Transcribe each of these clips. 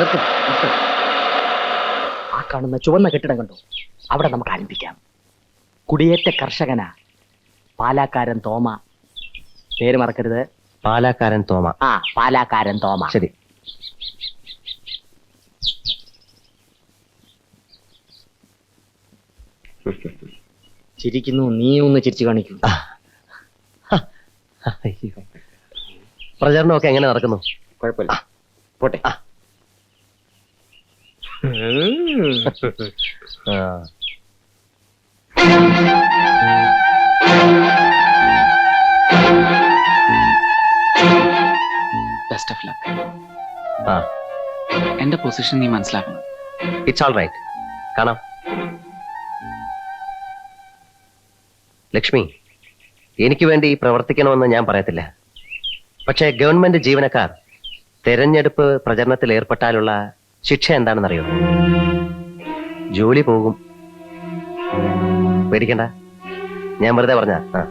നിർത്ത്. ആ കാണുന്ന ചുവന്ന കെട്ടിടം കണ്ടു? അവിടെ നമുക്ക് ആരംഭിക്കാം. കുടിയേറ്റ കർഷകന പാലാക്കാരൻ തോമ. പേര് മറക്കരുത്. പാലാക്കാരൻ തോമ. ആ പാലാക്കാരൻ തോമ. ശരി. ചിരിക്കുന്നു നീ ഒന്ന് ചിരിച്ചു കാണിക്കൂ. പ്രചരണമൊക്കെ എങ്ങനെ നടക്കുന്നു? കുഴപ്പമില്ല. പോട്ടെ. ബെസ്റ്റ് ഓഫ് ലക്ക് ആ. എന്റെ പൊസിഷൻ നീ മനസ്സിലാക്കണം. ഇറ്റ്സ് ഓൾ റൈറ്റ് കാണാം. ലക്ഷ്മി എനിക്ക് വേണ്ടി പ്രവർത്തിക്കണമെന്ന് ഞാൻ പറയത്തില്ല. പക്ഷേ ഗവൺമെന്റ് ജീവനക്കാർ തെരഞ്ഞെടുപ്പ് പ്രചരണത്തിൽ ഏർപ്പെട്ടാലുള്ള ശിക്ഷ എന്താണെന്നറിയോ? ജോലി പോകും. പേടിക്കണ്ട. ഞാൻ വെറുതെ പറഞ്ഞ ആ.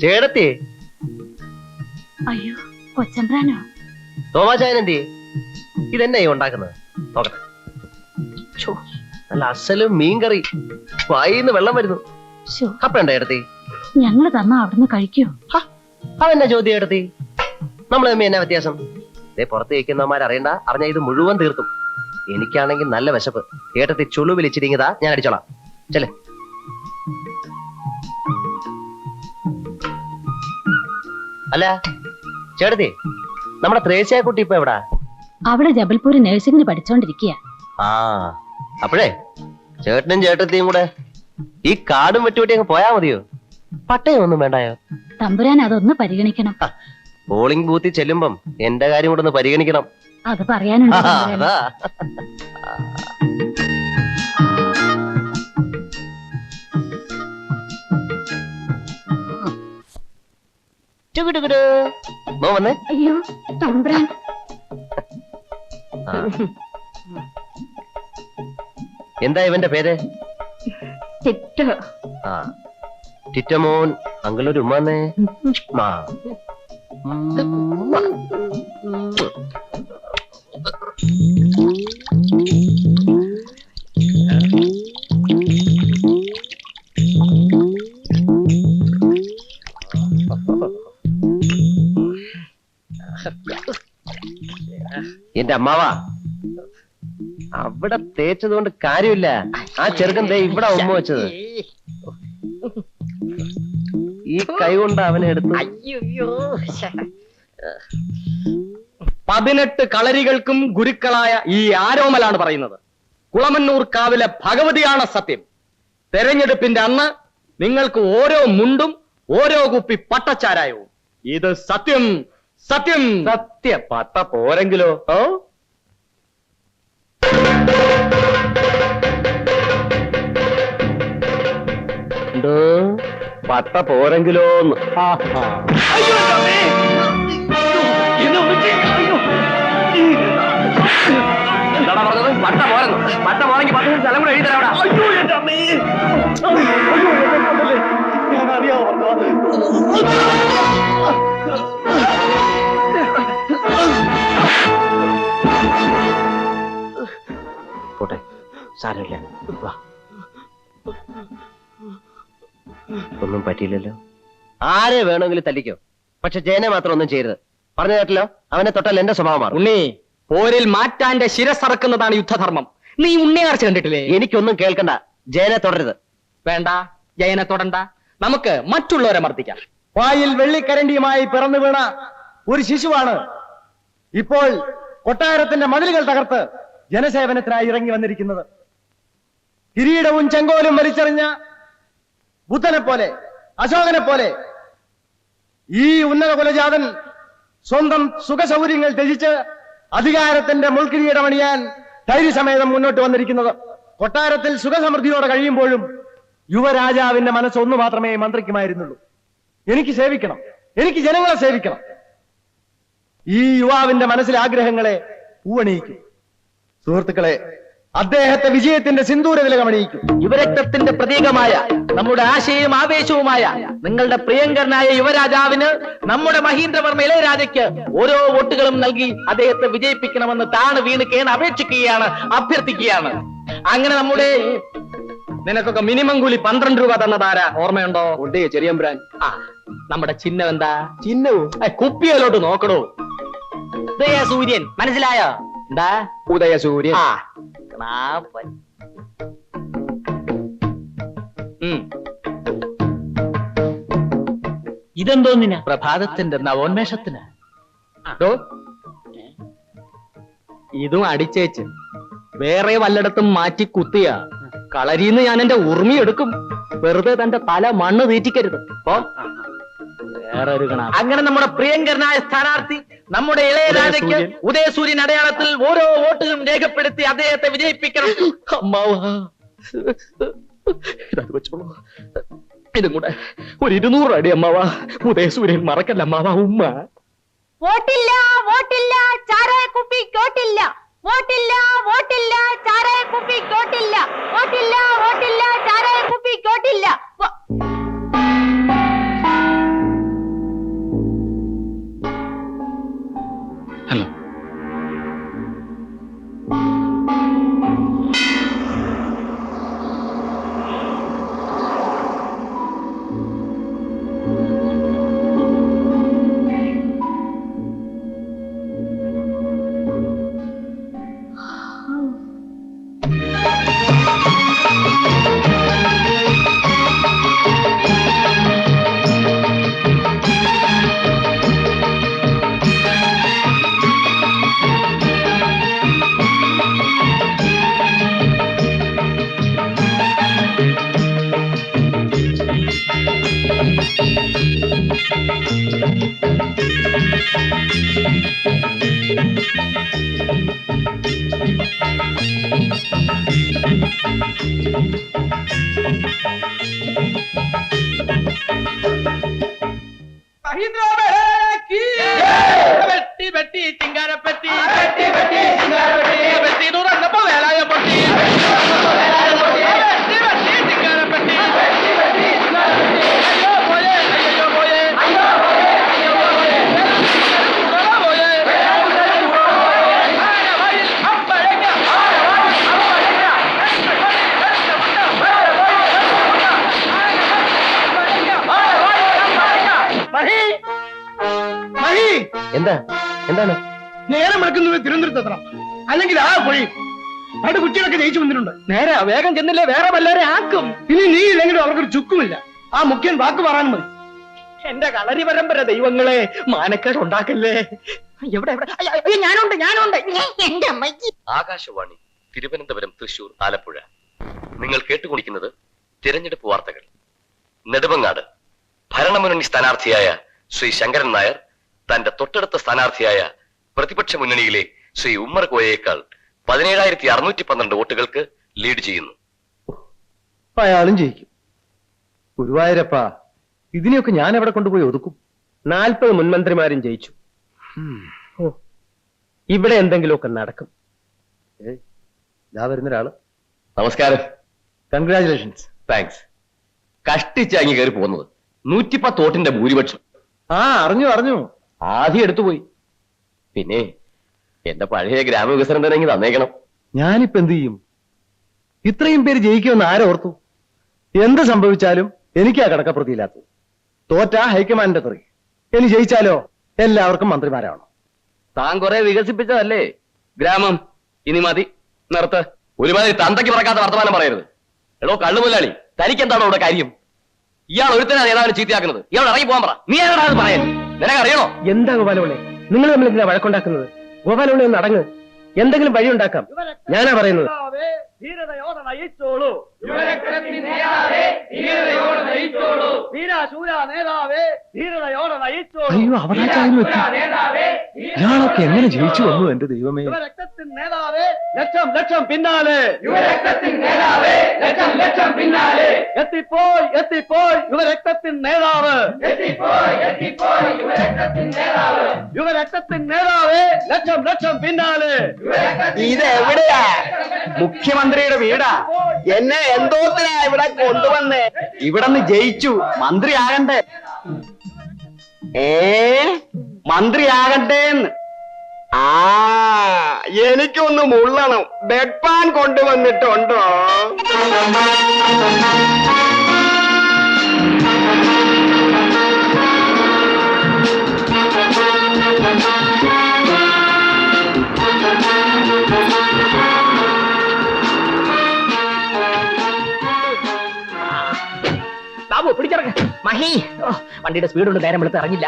ചേടത്തി അയ്യോ കൊച്ചമ്പ്രാനോ? തോമാചായൻ എന്തി ഇതെന്നെ ഉണ്ടാക്കുന്നത്? നോക്കട്ടെ. നല്ല അസലും മീൻകറി. വായിന്ന് വെള്ളം വരുന്നു. ശോ അപ്പണ്ട ചേട്ടത്തി ഞങ്ങൾ തന്ന അവിടുന്ന് കഴിക്കോ? അതെന്നാ ചോദ്യം എടുത്തി നമ്മൾ തമ്മി എന്നാ വ്യത്യാസം? ഇതേ പുറത്ത് വയ്ക്കുന്നവന്മാർ അറിയണ്ട. അറിഞ്ഞ ഇത് മുഴുവൻ തീർക്കും. എനിക്കാണെങ്കിൽ നല്ല വിശപ്പ്. ഏട്ടത്തി ചുളു വിളിച്ചിരിങ്ങതാ ഞാൻ അടിച്ചോളാം. ചെല്ലേ. അല്ല ചേട്ടത്തി നമ്മുടെ ത്രേസ്യാക്കുട്ടി ഇപ്പൊ എവിടാ? അവിടെ ജബൽപൂർ നഴ്സിംഗിന് പഠിച്ചോണ്ടിരിക്കുക ആ അപ്പോഴേ ചേട്ടനും ചേട്ടത്തിയും കൂടെ ഈ കാടും വെട്ടുവെട്ടി അങ്ങ് പോയാ മതിയോ? പട്ടയം ഒന്നും വേണ്ടായോ? തമ്പുരാൻ അതൊന്ന് പരിഗണിക്കണം. പോളിംഗ് ബൂത്തിൽ ചെല്ലുമ്പം എന്റെ കാര്യം കൂടെ ഒന്ന് പരിഗണിക്കണം. അത് പറയാനുണ്ട് തമ്പുരാന്. അതാ. ടുകുടുകുടു. മോ വന്നേ. അയ്യോ തമ്പുരാൻ. എന്താ ഇവന്റെ പേര്? ടിറ്റോ ആ. ടിറ്റമോൻ അങ്കിളൊരു ഉമ്മാന്നേ മാ എന്റെ അമ്മാവാ. അവിടെ തേച്ചത് കൊണ്ട് കാര്യമില്ല. ആ ചെറുക്കൻ ദേ ഇവിടെ ഉമ്മ വെച്ചത്. ഈ കൈ കൊണ്ട് അവനെ എടുത്തു. പതിനെട്ട് കളരികൾക്കും ഗുരുക്കളായ ഈ ആരോമലാണ് പറയുന്നത്. കുളമന്നൂർ കാവിലെ ഭഗവതിയാണ് സത്യം. തെരഞ്ഞെടുപ്പിന്റെ അന്ന് നിങ്ങൾക്ക് ഓരോ മുണ്ടും ഓരോ കുപ്പി പട്ടച്ചാരായവും. ഇത് സത്യം സത്യം. സത്യ പത്ത പോരെങ്കിലോ? ഓ? പത്ത പോരെങ്കിലോ എന്താടാ പറഞ്ഞത്? പട്ട പോരെന്ന്. പട്ട പോരെങ്കിൽ പത്ത് സ്ഥലം കൂടെ എഴുതി തരാടാ പോട്ടെ സാരമില്ല. വാ. ഒന്നും പറ്റിയില്ലല്ലോ. ആരെ വേണമെങ്കിലും തല്ലിക്കോ. പക്ഷെ ജയനെ മാത്രം ഒന്നും ചെയ്യരുത്. പറഞ്ഞു കേട്ടല്ലോ? അവനെ തൊട്ടാൽ എന്റെ സ്വഭാവമാണ് ഉണ്ണി പോരിൽ മാറ്റാന്റെ ശിരസറക്കുന്നതാണ് യുദ്ധധർമ്മം. നീ ഉണ്ണിയാർച്ച കണ്ടിട്ടില്ലേ? എനിക്കൊന്നും കേൾക്കണ്ട. ജയനെ തുടരുത്. വേണ്ട ജയനെ തൊടണ്ട. നമുക്ക് മറ്റുള്ളവരെ മർദ്ദിക്കാം. വായിൽ വെള്ളിക്കരണ്ടിയുമായി പിറന്നു വീണ ഒരു ശിശുവാണ്. ഇപ്പോൾ കൊട്ടാരത്തിന്റെ മതിലുകൾ തകർത്ത് ജനസേവനത്തിനായി ഇറങ്ങി വന്നിരിക്കുന്നത്. കിരീടവും ചെങ്കോലും വലിച്ചെറിഞ്ഞ ബുദ്ധനെ പോലെ അശോകനെ പോലെ ഈ ഉന്നത കുലജാതൻ സ്വന്തം സുഖസൗകര്യങ്ങൾ ത്യജിച്ച് അധികാരത്തിന്റെ മുൾക്കിരീടമണിയാൻ ധൈര്യസമേതം മുന്നോട്ട് വന്നിരിക്കുന്നത്. കൊട്ടാരത്തിൽ സുഖസമൃദ്ധിയോടെ കഴിയുമ്പോഴും യുവരാജാവിന്റെ മനസ്സ് ഒന്ന് മാത്രമേ മന്ത്രിക്കുമായിരുന്നുള്ളൂ. എനിക്ക് സേവിക്കണം. എനിക്ക് ജനങ്ങളെ സേവിക്കണം. ഈ യുവാവിന്റെ മനസ്സിലെ ആഗ്രഹങ്ങളെ പൂവണിയിക്കും. സുഹൃത്തുക്കളെ അദ്ദേഹത്തെ വിജയത്തിന്റെ സിന്ദൂര വിലകമണിയിക്കും യുവരക്തത്തിന്റെ പ്രതീകമായ നമ്മുടെ ആശയവും ആവേശവുമായ നിങ്ങളുടെ പ്രിയങ്കരനായ യുവരാജാവിന് നമ്മുടെ മഹീന്ദ്രവർമ്മ ഇളയരാജയ്ക്ക് ഓരോ വോട്ടുകളും നൽകി അദ്ദേഹത്തെ വിജയിപ്പിക്കണമെന്ന് താണ് വീണ് കേണ് അപേക്ഷിക്കുകയാണ് അഭ്യർത്ഥിക്കുകയാണ്. അങ്ങനെ നമ്മുടെ നിനക്കൊക്കെ മിനിമം കൂലി പന്ത്രണ്ട് രൂപ തന്നതാരാ ഓർമ്മയുണ്ടോ? ഉണ്ടേ ചെറിയമ്പ്രാൻ. ആ നമ്മുടെ ചിഹ്നം എന്താ ചിഹ്നവും കുപ്പിയിലോട്ട് നോക്കണോ ഉദയ സൂര്യൻ മനസ്സിലായോ? എന്താ? ഉദയസൂര്യൻ. ആ ക്ലാപ്പൻ. ഉം. ഇതെന്തോന്നിനാ? പ്രഭാതത്തിന്റെ നവോന്മേഷത്തിന്. അതോ ഇതും അടിച്ചേച്ച്. വേറെ വല്ലയിടത്തും മാറ്റി കുത്തിയ കളരിന്ന് ഞാൻ എന്റെ ഉർമി എടുക്കും. വെറുതെ തന്റെ തല മണ്ണ് തീറ്റിക്കരുത്. കണ അങ്ങനെ നമ്മുടെ പ്രിയങ്കരനായ സ്ഥാനാർത്ഥി നമ്മുടെ ഇളയരാജയ്ക്ക് ഉദയസൂര്യൻ. ഉദയസൂര്യൻ അടയാളത്തിൽ ഓരോ വോട്ടുകളും രേഖപ്പെടുത്തി അദ്ദേഹത്തെ വിജയിപ്പിക്കണം. അമ്മാവാ. ഇതത് വെച്ചോളൂ? ഇതും കൂടെ ഒരു ഇരുന്നൂറ് അടി അമ്മാവ. ഉദയസൂര്യൻ മറക്കല്ല അമ്മാവ ഉമ്മ. വോട്ടില്ല വോട്ടില്ല ചാരായ കുപ്പി കോട്ടില്ല വോട്ടില്ല വോട്ടില്ല ചാരായ കുപ്പി കോട്ടില്ല വോട്ടില്ല വോട്ടില്ല ചാരായ കുപ്പി കോട്ടില്ല വോ- എന്താ? എന്താണ്? നേരം എടുക്കുന്നത് തിരുവനന്തപുരത്ത് എത്തണം. അല്ലെങ്കിൽ ആ പോയി. അവിടെ കുട്ടികളൊക്കെ ജയിച്ചു വന്നിട്ടുണ്ട്. നേരെ വേഗം ചെന്നില്ലേ വേറെ വല്ലവരെ ആക്കും. ഇനി നീ ഇല്ലെങ്കിലും അവർക്കൊരു ചുക്കുമില്ല. ആ മുഖ്യൻ വാക്ക് പറയാൻ മതി. എന്റെ കളരി പരമ്പര ദൈവങ്ങളെ മാനക്കേട് ഉണ്ടാക്കല്ലേ? എവിടെ എവിടെ? ഞാനുണ്ട് ഞാനുണ്ട്. എന്റെ അമ്മയ്ക്ക്. ആകാശവാണി തിരുവനന്തപുരം തൃശൂർ ആലപ്പുഴ. നിങ്ങൾ കേട്ടുകൊണ്ടിരിക്കുന്നത് തിരഞ്ഞെടുപ്പ് വാർത്തകൾ. നെടുമങ്ങാട് ഭരണമുന്നണി സ്ഥാനാർത്ഥിയായ ശ്രീ ശങ്കരൻ നായർ തന്റെ തൊട്ടടുത്ത സ്ഥാനാർത്ഥിയായ പ്രതിപക്ഷ മുന്നണിയിലെ ശ്രീ ഉമ്മർ കോയയേക്കാൾ പതിനേഴായിരത്തി അറുന്നൂറ്റി പന്ത്രണ്ട് വോട്ടുകൾക്ക് ലീഡ് ചെയ്യുന്നു. അയാളും ജയിക്കും. ഗുരുവായൂരപ്പ ഇതിനെയൊക്കെ ഞാൻ എവിടെ കൊണ്ടുപോയി ഒതുക്കും? നാൽപ്പത് മുൻമന്ത്രിമാരും ജയിച്ചു. ഓ, ഇവിടെ എന്തെങ്കിലുമൊക്കെ നടക്കും. ഏയ്, ഇതാ വരുന്നൊരാൾ. നമസ്കാരം. കൺഗ്രാചുലേഷൻസ് താങ്ക്സ് കഷ്ടിച്ചാങ്ങി കയറി പോകുന്നത്. നൂറ്റിപ്പത്തോട്ടിന്റെ ഭൂരിപക്ഷം. ആ അറിഞ്ഞു അറിഞ്ഞു. ആദ്യം എടുത്തുപോയി പിന്നെ എന്റെ പഴയ ഗ്രാമവികസനം തന്നെ തന്നേക്കണം. ഞാനിപ്പോ എന്ത് ചെയ്യും? ഇത്രയും പേര് ജയിക്കുമെന്ന് ആരോർത്തു എന്ത് സംഭവിച്ചാലും എനിക്കാ കടക്കപ്രതിയില്ലാത്തത് തോറ്റാ ഹൈക്കമാൻഡിന്റെ തെറി. ഇനി ജയിച്ചാലോ എല്ലാവർക്കും മന്ത്രിമാരാവണം. താൻ കുറെ വികസിപ്പിച്ചതല്ലേ? ഗ്രാമം ഇനി മതി. നിർത്ത്. ഒരുമാതിരി തന്തയ്ക്ക് പറക്കാത്ത വർത്തമാനം പറയരുത്. എടോ കള്ളുമുല്ലാളി തനിക്ക് എന്താണ് ഇവിടെ കാര്യം? ഇയാൾ ഒരുത്തനാണ് നേതാവിനെ ചീത്തയാക്കുന്നത്. ഇയാൾ ഇറങ്ങി പോകാൻ പറ. നീ ആരാ അത് പറയാൻ. നിനക്കറിയണോ? എന്താ ഗോപാലോളെ നിങ്ങൾ തമ്മിൽ എന്തിനാ വഴക്കുണ്ടാക്കുന്നത്? ഗോപാലോളെ ഒന്ന് അടങ്ങ്. എന്തെങ്കിലും വഴി ഉണ്ടാക്കാം ഞാനാ പറയുന്നത്. നേതാവേ ധീരതയോടെ നയിച്ചോളൂ. വീരാശൂര നേതാവേ ധീരതയോടെ നയിച്ചോളൂ. അയ്യോ അവരാച്ചാരും എത്തി ഇയാളൊക്കെ എങ്ങനെ ജയിച്ചു വന്നു എന്റെ ദൈവമേ? യുവരക്തത്തിൻ നേതാവേ ലക്ഷം ലക്ഷം പിന്നാലെ. യുവരക്തത്തിൻ നേതാവേ ലക്ഷം ലക്ഷം പിന്നാലെ. എത്തിപ്പോയി എത്തിപ്പോയി യുവരക്തത്തിൻ നേതാവ്. എത്തിപ്പോയി എത്തിപ്പോയി യുവരക്തത്തിൻ നേതാവ്. യുവരക്തത്തിൻ നേതാവേ ലക്ഷം ലക്ഷം പിന്നാലെ. ഇത് എവിടെയാ മുഖ്യമന്ത്രിയുടെ വീടാ. എന്നെ എന്തോത്തിനാ ഇവിടെ കൊണ്ടുവന്നേ? ഇവിടെ നിന്ന് ജയിച്ചു. മന്ത്രിയാകണ്ടേ ഏ മന്ത്രി ആകണ്ടേന്ന്. ആ എനിക്കൊന്ന് മുള്ളണം. ബെഡ് പാൻ കൊണ്ടുവന്നിട്ടുണ്ടോ? മഹി. വണ്ടിയുടെ സ്പീഡ് കൊണ്ട് നേരം വെളുത്ത് ഇറങ്ങില്ല.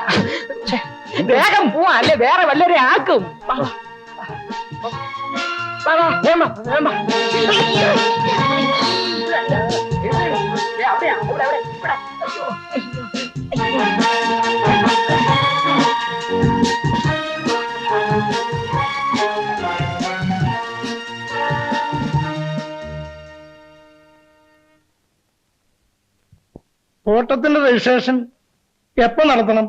വേഗം പോവാ അല്ലെ? വേറെ വല്ലരെ ആക്കും. അവിടെയാ, അവിടെ, അവിടെ, ഇവിടെ. ഓട്ടത്തിന്റെ രജിസ്ട്രേഷൻ എപ്പോ നടത്തണം?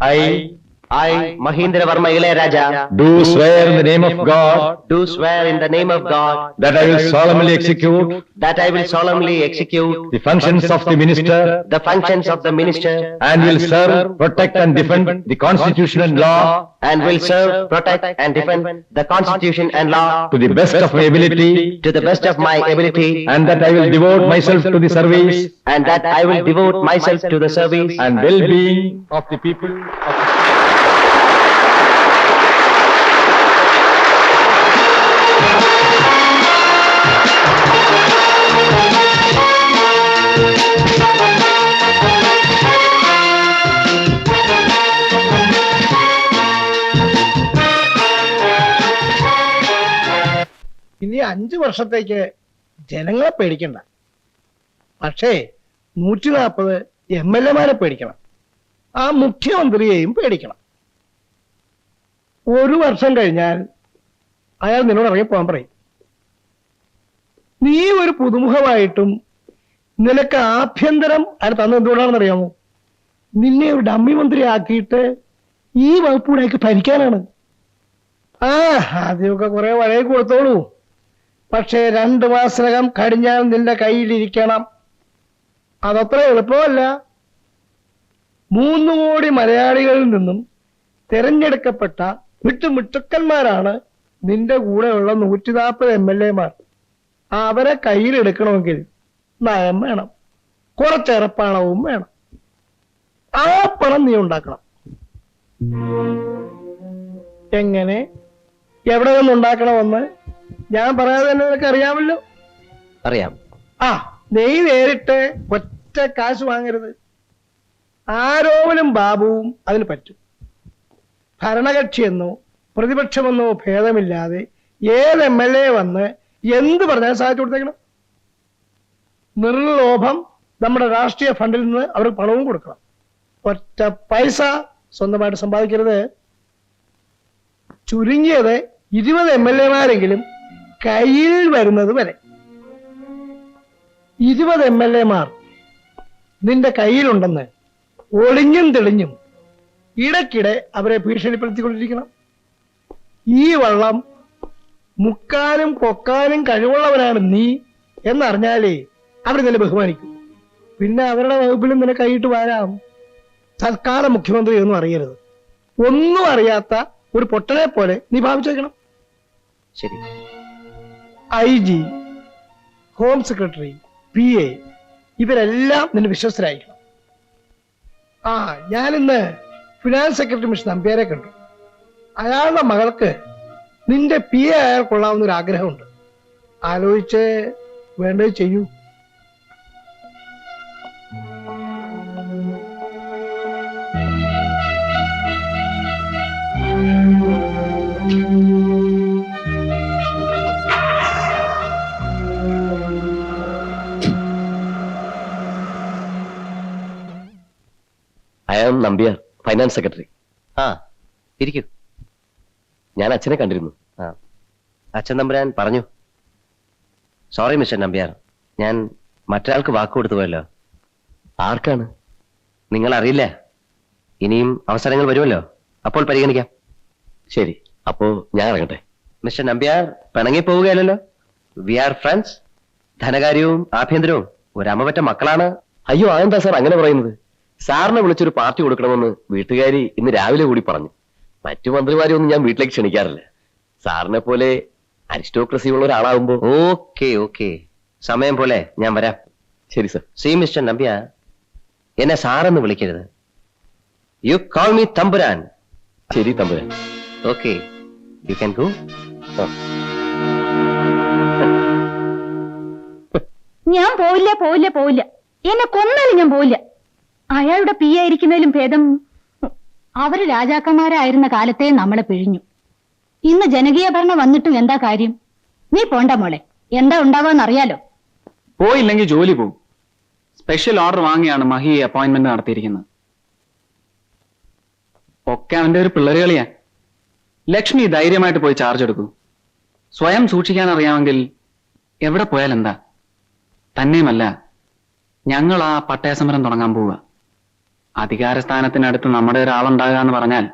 I, I, Mahindra Varma Ilayaraja, Do swear in the name of God do swear in the name of God that I will solemnly execute that I will solemnly execute the functions of the minister the functions of the minister and will serve, protect and defend the constitution and law and will serve, protect and defend the constitution and law to the best of my ability to the best of my ability and that I will devote myself to the service and that I will devote myself to the service and well-being of the people. of ഇനി അഞ്ചു വർഷത്തേക്ക് ജനങ്ങളെ പേടിക്കണ്ട. പക്ഷേ നൂറ്റി നാൽപ്പത് M L എമാരെ പേടിക്കണം. ആ മുഖ്യമന്ത്രിയെയും പേടിക്കണം. ഒരു വർഷം കഴിഞ്ഞാൽ അയാൾ നിന്നോട് ഇറങ്ങി പോകാൻ പറയും. നീ ഒരു പുതുമുഖമായിട്ടും നിനക്ക് ആഭ്യന്തരം അയാൾ തന്നത് എന്തുകൊണ്ടാണെന്ന് അറിയാമോ? നിന്നെ ഒരു ഡമ്മി മന്ത്രി ആക്കിയിട്ട് ഈ വകുപ്പൂടേക്ക് ഭരിക്കാനാണ്. ആ ആദ്യമൊക്കെ കുറെ വഴയെ കൊടുത്തോളൂ. പക്ഷേ രണ്ട് മാസത്തിനകം കടിഞ്ഞാൽ നിന്റെ കയ്യിലിരിക്കണം. അതത്ര എളുപ്പമല്ല. മൂന്ന് കോടി മലയാളികളിൽ നിന്നും തിരഞ്ഞെടുക്കപ്പെട്ട വിട്ടുമിട്ടുക്കന്മാരാണ് നിന്റെ കൂടെയുള്ള നൂറ്റി നാൽപ്പത് എം എൽ എമാർ. അവരെ കയ്യിലെടുക്കണമെങ്കിൽ നയം വേണം. കുറച്ചേറെ പണവും വേണം. ആ പണം നീ ഉണ്ടാക്കണം. എങ്ങനെ? എവിടെ നിന്ന് ഉണ്ടാക്കണമെന്ന് ഞാൻ പറയാതെ തന്നെ നിനക്ക് അറിയാമല്ലോ. അറിയാം. ആ നീ നേരിട്ട് ഒറ്റ കാശ് വാങ്ങരുത്. ആരോവലും ബാബുവും അതിന് പറ്റും. ഭരണകക്ഷിയെന്നോ പ്രതിപക്ഷമെന്നോ ഭേദമില്ലാതെ ഏത് എം എൽ എ വന്ന് എന്ത് പറഞ്ഞാൽ സാധിച്ചു കൊടുത്തേക്കണം. നിർലോഭം നമ്മുടെ രാഷ്ട്രീയ ഫണ്ടിൽ നിന്ന് അവർക്ക് പണവും കൊടുക്കണം. ഒറ്റ പൈസ സ്വന്തമായിട്ട് സമ്പാദിക്കരുത്. ചുരുങ്ങിയത് ഇരുപത് എം എൽ എമാരെങ്കിലും കയ്യിൽ വരുന്നത് വരെ. ഇരുപത് എം എൽ എമാർ നിന്റെ കയ്യിലുണ്ടെന്ന് ഒളിഞ്ഞും തെളിഞ്ഞും ഇടയ്ക്കിടെ അവരെ ഭീഷണിപ്പെടുത്തിക്കൊണ്ടിരിക്കണം. ഈ വള്ളം മുക്കാനും പൊക്കാനും കഴിവുള്ളവനാണ് നീ എന്നറിഞ്ഞാലേ അവർ നിന്നെ ബഹുമാനിക്കും. പിന്നെ അവരുടെ വകുപ്പിലും നിന്നെ കൈയിട്ട് വരാം. തൽക്കാല മുഖ്യമന്ത്രി ഒന്നും അറിയരുത്. ഒന്നും അറിയാത്ത ഒരു പൊട്ടനെ പോലെ നീ ഭാവിച്ചേക്കണം. ശരി. I G home secretary P A ഇവരെല്ലാം നിന്റെ വിശ്വസ്തരായിരിക്കണം. ആ ഞാനിന്ന് ഫിനാൻസ് സെക്രട്ടറി മിസ്റ്റർ നമ്പ്യാരെ കണ്ടു. അയാളുടെ മകൾക്ക് നിന്റെ പി എ അയാൾ കൊള്ളാവുന്ന ഒരു ആഗ്രഹമുണ്ട് ആലോചിച്ച് വേണ്ടത് ചെയ്യൂ. thank you I am Nambiar finance secretary ആ ഇരിക്കൂ. ഞാൻ അച്ഛനെ കണ്ടിരുന്നു. ആ. അച്ഛൻ നമ്പുരാൻ പറഞ്ഞു. സോറി മിസ്റ്റർ നമ്പ്യാർ ഞാൻ മറ്റൊരാൾക്ക് വാക്ക് കൊടുത്തു പോയല്ലോ. ആർക്കാണ്? നിങ്ങൾ അറിയില്ല? ഇനിയും അവസരങ്ങൾ വരുമല്ലോ. അപ്പോൾ പരിഗണിക്കാം. ശരി. അപ്പോ ഞാൻ ഇറങ്ങട്ടെ. മിസ്റ്റർ നമ്പ്യാർ പിണങ്ങി പോവുകയല്ലോ വി ആർ ഫ്രണ്ട്സ് ധനകാര്യവും ആഭ്യന്തരവും. ഒരമ്മ പറ്റ മക്കളാണ്. അയ്യോ അതെന്താ സാർ അങ്ങനെ പറയുന്നത്. സാറിനെ വിളിച്ചൊരു പാർട്ടി കൊടുക്കണമെന്ന് വീട്ടുകാരി ഇന്ന് രാവിലെ കൂടി പറഞ്ഞു. മറ്റു മന്ത്രിമാരെ ഒന്നും ഞാൻ വീട്ടിലേക്ക് ക്ഷണിക്കാറില്ല. സാറിനെ പോലെ അരിസ്റ്റോക്രസി ഉള്ള ഒരാളാവുമ്പോ ഓക്കെ ഓക്കെ. സമയം പോലെ ഞാൻ വരാം. ശരി സർ. സി മിസ്റ്റർ നമ്പ്യ എന്നെ സാറെന്ന് വിളിക്കരുത്. യു കോൾ മീ തമ്പുരാൻ. ശരി തമ്പുരാൻ. ഓക്കെ. യു ക്യാൻ ഗോ ഞാൻ പോയില്ല പോയില്ല പോയില്ല എന്നെ കൊന്നാലും ഞാൻ പോയില്ല അയാളുടെ പി ആയിരിക്കുന്നതിലും ഭേദം. അവർ രാജാക്കന്മാരായിരുന്ന കാലത്തെ നമ്മളെ പിഴിഞ്ഞു. ഇന്ന് ജനകീയ ഭരണം വന്നിട്ടും എന്താ കാര്യം? നീ പോണ്ട മോളെ. എന്താ ഉണ്ടാവാന്ന് അറിയാലോ പോയില്ലെങ്കിൽ ജോലി പോകും സ്പെഷ്യൽ ഓർഡർ വാങ്ങിയാണ് മഹി അപ്പോയിന്റ്മെന്റ് നടത്തിയിരിക്കുന്നത്. ഒക്കെ അവന്റെ ഒരു പിള്ളേരുകളിയാ. ലക്ഷ്മി ധൈര്യമായിട്ട് പോയി ചാർജ് എടുക്കൂ. സ്വയം സൂക്ഷിക്കാൻ അറിയാമെങ്കിൽ എവിടെ പോയാൽ എന്താ തന്നെയുമല്ല ഞങ്ങൾ ആ പട്ടയ സമരം തുടങ്ങാൻ പോവുക. അധികാരസ്ഥാനത്തിനടുത്ത് നമ്മുടെ ഒരാളുണ്ടാകുക എന്ന് പറഞ്ഞാൽ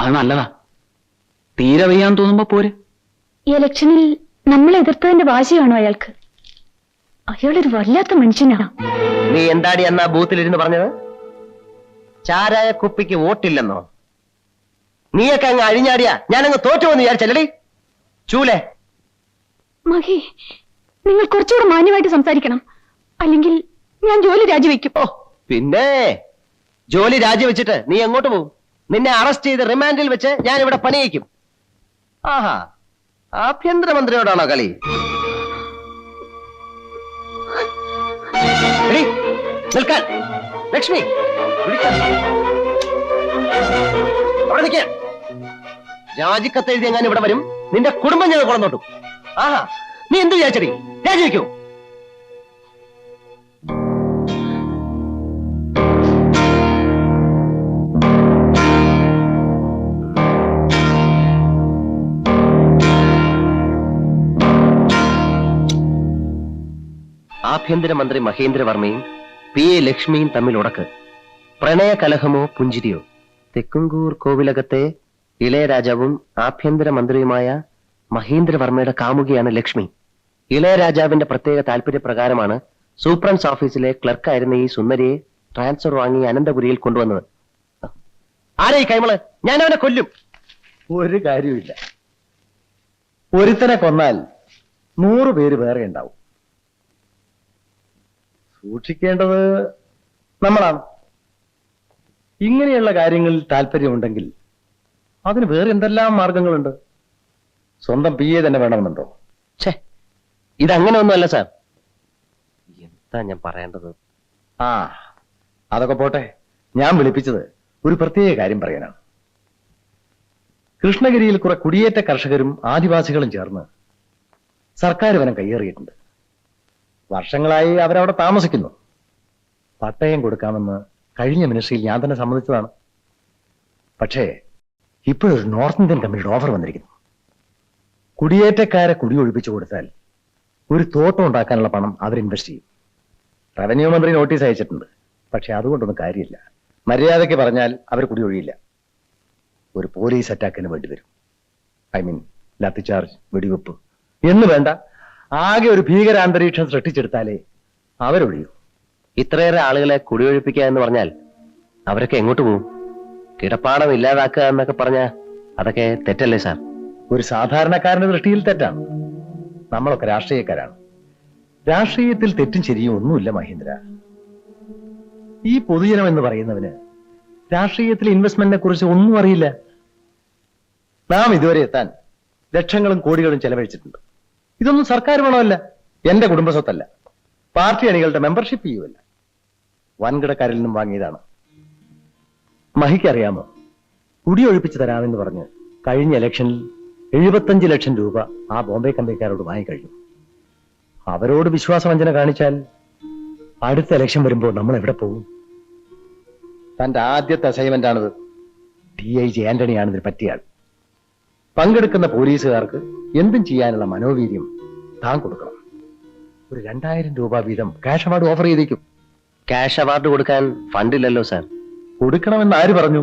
അത് നല്ലതാ. തീരെ വയ്യാൻ തോന്നുമ്പോ പോരെ. ഈ ഇലക്ഷനിൽ നമ്മളെ എതിർത്തതിന്റെ വാശിയാണോ അയാൾക്ക്? അയാളൊരു വല്ലാത്ത മനുഷ്യനാണ് നീ എന്താടി അന്ന് ആ ബൂത്തിലിരുന്ന് പറഞ്ഞത്? ചാരായ കുപ്പിക്ക് വോട്ടില്ലെന്നോ? നീയൊക്കെ അങ്ങ് അഴിഞ്ഞാടിയാ. ഞാനങ്ങ് തോറ്റുവെന്ന് വിചാരിച്ചല്ലടി. ചൂലേ. മഹി നിങ്ങൾ കുറച്ചുകൂടെ മാന്യമായിട്ട് സംസാരിക്കണം. അല്ലെങ്കിൽ ഞാൻ ജോലി രാജിവെക്കും. ഓ പിന്നെ ജോലി രാജിവെച്ചിട്ട് നീ എങ്ങോട്ട് പോകും നിന്നെ അറസ്റ്റ് ചെയ്ത് റിമാൻഡിൽ വെച്ച് ഞാൻ ഇവിടെ പണിയിക്കും. ആഹാ ആഭ്യന്തരമന്ത്രിയോടാണോ കളി? നിൽക്കാൻ. ലക്ഷ്മി. അവിടെ നിൽക്കാൻ രാജിക്കത്ത് എഴുതി എങ്ങാനും ഇവിടെ വരും. നിന്റെ കുടുംബം ഞങ്ങൾ കൊണ്ടോട്ടും ആഹാ നീ എന്ത് വിചാരിച്ചടി? രാജിവെക്കൂ. ആഭ്യന്തരമന്ത്രി മഹേന്ദ്രവർമ്മയും പി എ ലക്ഷ്മിയും തമ്മിൽ ഉടക്ക്. പ്രണയ കലഹമോ പുഞ്ചിരിയോ? തെക്കുംകൂർ കോവിലകത്തെ ഇളയരാജാവും ആഭ്യന്തരമന്ത്രിയുമായ മഹേന്ദ്രവർമ്മയുടെ കാമുകിയാണ് ലക്ഷ്മി. ഇളയരാജാവിന്റെ പ്രത്യേക താല്പര്യപ്രകാരമാണ് സൂപ്രണ്ട്സ് ഓഫീസിലെ ക്ലർക്കായിരുന്ന ഈ സുന്ദരിയെ ട്രാൻസ്ഫർ വാങ്ങി അനന്തപുരിയിൽ കൊണ്ടുവന്നത്. ആരെ കൈമൾ? ഞാൻ അവനെ കൊല്ലും. ഒരു കാര്യമില്ല ഒരുത്തനെ കൊന്നാൽ നൂറ് പേര് വേറെ ഉണ്ടാവും. സൂക്ഷിക്കേണ്ടത് നമ്മളാണ്. ഇങ്ങനെയുള്ള കാര്യങ്ങളിൽ താല്പര്യമുണ്ടെങ്കിൽ അതിന് വേറെ എന്തെല്ലാം മാർഗങ്ങളുണ്ട്? സ്വന്തം പി എ തന്നെ വേണമെന്നുണ്ടോ? ഛേ ഇതങ്ങനെ ഒന്നുമല്ല സാർ. എന്താ ഞാൻ പറയേണ്ടത്? ആ അതൊക്കെ പോട്ടെ. ഞാൻ വിളിപ്പിച്ചത് ഒരു പ്രത്യേക കാര്യം പറയാനാണ്. കൃഷ്ണഗിരിയിൽ കുറെ കുടിയേറ്റ കർഷകരും ആദിവാസികളും ചേർന്ന് സർക്കാർ വനം കയ്യേറിയിട്ടുണ്ട്. വർഷങ്ങളായി അവരവിടെ താമസിക്കുന്നു. പട്ടയം കൊടുക്കാമെന്ന് കഴിഞ്ഞ മിനിസ്ട്രിയിൽ ഞാൻ തന്നെ സമ്മതിച്ചതാണ്. പക്ഷേ ഇപ്പോഴൊരു നോർത്ത് ഇന്ത്യൻ കമ്പനിയുടെ ഓഫർ വന്നിരിക്കുന്നു. കുടിയേറ്റക്കാരെ കുടിയൊഴിപ്പിച്ചു കൊടുത്താൽ ഒരു തോട്ടം ഉണ്ടാക്കാനുള്ള പണം അവർ ഇൻവെസ്റ്റ് ചെയ്യും. റവന്യൂ മന്ത്രി നോട്ടീസ് അയച്ചിട്ടുണ്ട്. പക്ഷെ അതുകൊണ്ടൊന്നും കാര്യമില്ല. മര്യാദയ്ക്ക് പറഞ്ഞാൽ അവർ കുടിയൊഴിയില്ല ഒരു പോലീസ് അറ്റാക്കിന് വേണ്ടി വരും. ഐ മീൻ ലാത്തിചാർജ് വെടിവെപ്പ്. എന്ന് വേണ്ട ആകെ ഒരു ഭീകരാന്തരീക്ഷം സൃഷ്ടിച്ചെടുത്താലേ അവരൊഴിയൂ. ഇത്രയേറെ ആളുകളെ കുടിയൊഴിപ്പിക്കുക എന്ന് പറഞ്ഞാൽ അവരൊക്കെ എങ്ങോട്ട് പോകും കിടപ്പാടം ഇല്ലാതാക്കുക എന്നൊക്കെ പറഞ്ഞ അതൊക്കെ തെറ്റല്ലേ സാർ? ഒരു സാധാരണക്കാരന്റെ ദൃഷ്ടിയിൽ തെറ്റാണ്. നമ്മളൊക്കെ രാഷ്ട്രീയക്കാരാണ്. രാഷ്ട്രീയത്തിൽ തെറ്റും ശരിയും ഒന്നുമില്ല മഹേന്ദ്ര. ഈ പൊതുജനം എന്ന് പറയുന്നവന് രാഷ്ട്രീയത്തിലെ ഇൻവെസ്റ്റ്മെന്റിനെ കുറിച്ച് ഒന്നും അറിയില്ല. നാം ഇതുവരെ എത്താൻ ലക്ഷങ്ങളും കോടികളും ചെലവഴിച്ചിട്ടുണ്ട്. ഇതൊന്നും സർക്കാർ പണമല്ല എന്റെ കുടുംബ സ്വത്തല്ല പാർട്ടി അണികളുടെ മെമ്പർഷിപ്പ് ചെയ്യുമല്ല വൻകിടക്കാരിൽ നിന്നും വാങ്ങിയതാണ്. മഹിക്കറിയാമോ കുടിയൊഴിപ്പിച്ച് തരാമെന്ന് പറഞ്ഞ് കഴിഞ്ഞ ഇലക്ഷനിൽ എഴുപത്തഞ്ച് ലക്ഷം രൂപ ആ ബോംബെ കമ്പനിക്കാരോട് വാങ്ങിക്കഴിഞ്ഞു. അവരോട് വിശ്വാസവഞ്ചന കാണിച്ചാൽ അടുത്ത ഇലക്ഷൻ വരുമ്പോൾ നമ്മൾ എവിടെ പോകും? തന്റെ ആദ്യത്തെ അസൈൻമെന്റ് ആണിത്. ഡി ഐ ജി ആന്റണിയാണ് ഇതിന് പറ്റിയ പങ്കെടുക്കുന്ന പോലീസുകാർക്ക് എന്തും ചെയ്യാനുള്ള മനോവീര്യം താൻ കൊടുക്കണം. ഒരു രണ്ടായിരം രൂപ വീതം ക്യാഷ് അവാർഡ് ഓഫർ ചെയ്തേക്കും. ക്യാഷ് അവാർഡ് കൊടുക്കാൻ ഫണ്ടില്ലല്ലോ സാർ കൊടുക്കണമെന്ന് ആര് പറഞ്ഞു?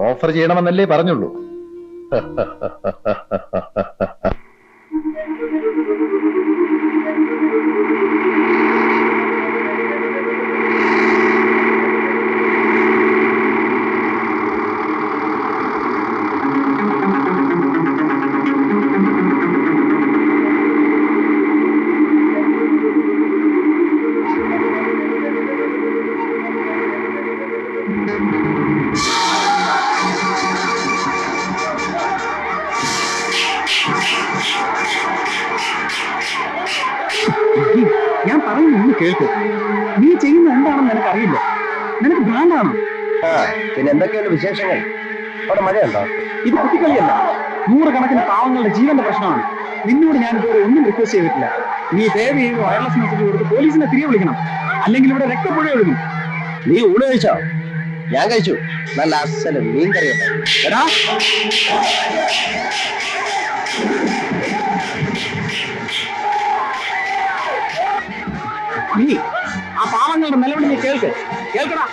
ഓഫർ ചെയ്യണമെന്നല്ലേ പറഞ്ഞുള്ളൂ. എന്തൊക്കെയാണ് വിശേഷങ്ങൾ? അവിടെ മഴയുണ്ടോ? ഇത് കുട്ടിക്കളിയല്ല നൂറുകണക്കിന് പാവങ്ങളുടെ ജീവന്റെ പ്രശ്നമാണ്. നിന്നോട് ഞാൻ ഇതുവരെ ഒന്നും റിക്വസ്റ്റ് ചെയ്തിട്ടില്ല. നീ ദയവ് ചെയ്ത് വയർലെസ് മെസ്സേജ് കൊടുത്ത് പോലീസിനെ തിരികെ വിളിക്കണം. അല്ലെങ്കിൽ ഇവിടെ രക്തപ്പുഴ ഒഴുകും. നീ ഊണ് കഴിച്ചോ? ഞാൻ കഴിച്ചു. നല്ല അസല മീൻ കറി എടാ. നീ ആ പാവങ്ങളുടെ നിലവിളി നീ കേൾക്ക്. കേൾക്കടാ.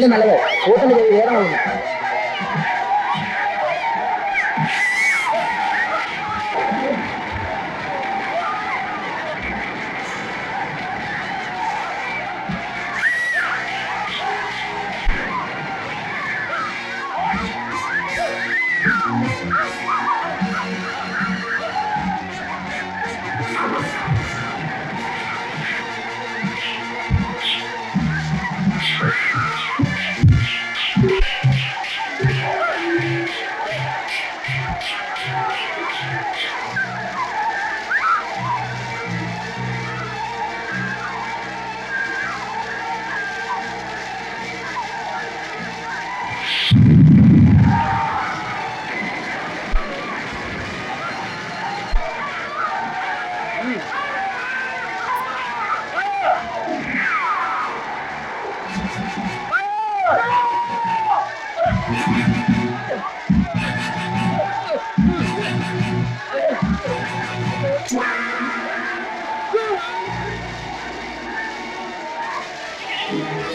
ഇവിടെ നല്ലത് കൂട്ടന്റെ ചെവി വേറെ Yeah.